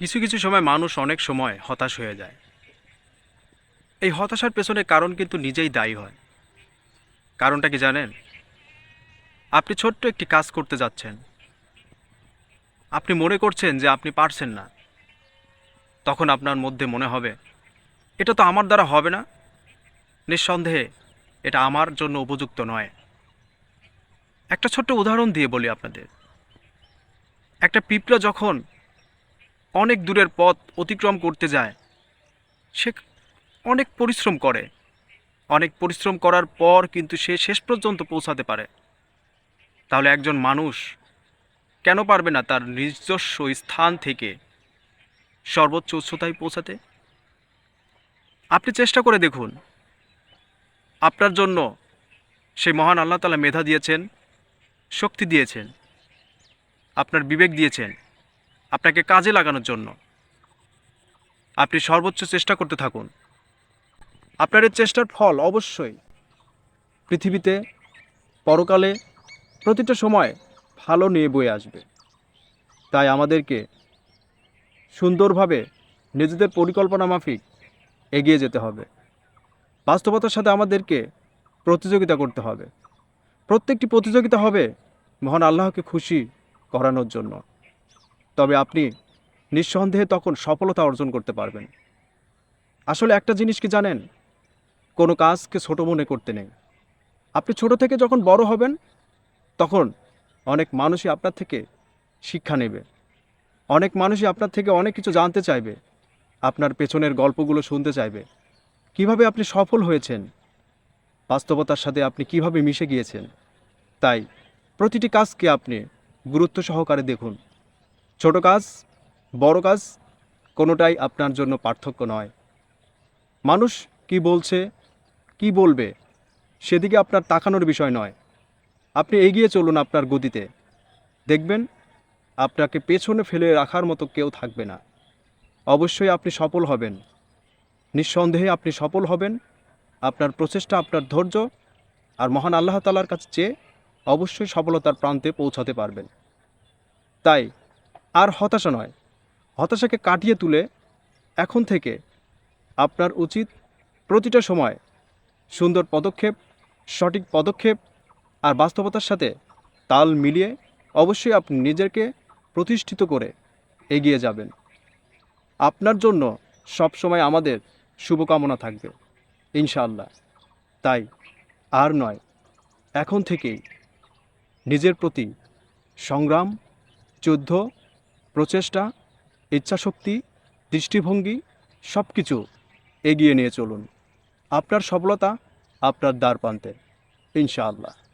কিছু কিছু সময় মানুষ অনেক সময় হতাশ হয়ে যায়। এই হতাশার পেছনে কারণ কিন্তু নিজেই দায়ী হয়। কারণটা কি জানেন? আপনি ছোট্ট একটি কাজ করতে যাচ্ছেন। আপনি মনে করছেন যে আপনি পারছেন না। তখন আপনার মধ্যে মনে হবে, এটা তো আমার দ্বারা হবে না। নিঃসন্দেহে এটা আমার জন্য উপযুক্ত নয়। একটা ছোট্ট উদাহরণ দিয়ে বলি আপনাদের। একটা পিঁপড়া যখন অনেক দূরের পথ অতিক্রম করতে যায়। সে অনেক পরিশ্রম করে। অনেক পরিশ্রম করার পর কিন্তু সে শেষ পর্যন্ত পৌঁছাতে পারে। তাহলে একজন মানুষ কেন পারবে না তার নিজস্ব স্থান থেকে সর্বোচ্চ উচ্চতায় পৌঁছাতে? আপনি চেষ্টা করে দেখুন। আপনার জন্য সেই মহান আল্লাহ তালা মেধা দিয়েছেন, শক্তি দিয়েছেন, আপনার বিবেক দিয়েছেন। আপনাকে কাজে লাগানোর জন্য। আপনি সর্বোচ্চ চেষ্টা করতে থাকুন। আপনার এই চেষ্টার ফল অবশ্যই পৃথিবীতে পরকালে প্রতিটা সময় ভালো নিয়ে বয়ে আসবে। তাই আমাদেরকে সুন্দরভাবে নিজেদের পরিকল্পনা মাফিক এগিয়ে যেতে হবে। বাস্তবতার সাথে আমাদেরকে প্রতিযোগিতা করতে হবে। প্রত্যেকটি প্রতিযোগিতা হবে মহান আল্লাহকে খুশি করানোর জন্য। তবে আপনি নিঃসন্দেহে তখন সফলতা অর্জন করতে পারবেন। আসলে একটা জিনিস কি জানেন? কোনো কাজকে ছোট মনে করতে নেই। আপনি ছোট থেকে যখন বড় হবেন, তখন অনেক মানুষই আপনার থেকে শিক্ষা নেবে। অনেক মানুষই আপনার থেকে অনেক কিছু জানতে চাইবে। আপনার পেছনের গল্পগুলো শুনতে চাইবে। কীভাবে আপনি সফল হয়েছেন? বাস্তবতার সাথে আপনি কীভাবে মিশে গিয়েছেন? তাই প্রতিটি কাজকে আপনি গুরুত্ব সহকারে দেখুন। ছোট কাজ, বড় কাজ, কোনোটাই আপনার জন্য পার্থক্য নয়। মানুষ কি বলছে, কি বলবে, সেদিকে আপনার তাকানোর বিষয় নয়। আপনি এগিয়ে চলুন আপনার গতিতে। দেখবেন, আপনাকে পেছনে ফেলে রাখার মতো কেউ থাকবে না। অবশ্যই আপনি সফল হবেন। নিঃসন্দেহে আপনি সফল হবেন। আপনার প্রচেষ্টা, আপনার ধৈর্য আর মহান আল্লাহ তালার কাছে চেয়ে অবশ্যই সফলতার প্রান্তে পৌঁছাতে পারবেন। তাই আর হতাশা নয়। হতাশাকে কাটিয়ে তুলে এখন থেকে আপনার উচিত প্রতিটা সময় সুন্দর পদক্ষেপ, সঠিক পদক্ষেপ আর বাস্তবতার সাথে তাল মিলিয়ে অবশ্যই আপনি নিজেকে প্রতিষ্ঠিত করে এগিয়ে যাবেন। আপনার জন্য সবসময় আমাদের শুভকামনা থাকবে, ইনশাআল্লাহ। তাই আর নয়, এখন থেকেই নিজের প্রতি সংগ্রাম, যুদ্ধ প্রচেষ্টা ইচ্ছাশক্তি দৃষ্টিভঙ্গি সব কিছু এগিয়ে নিয়ে চলুন। আপনার সফলতা আপনার দ্বার প্রান্তে। ইনশাআল্লাহ।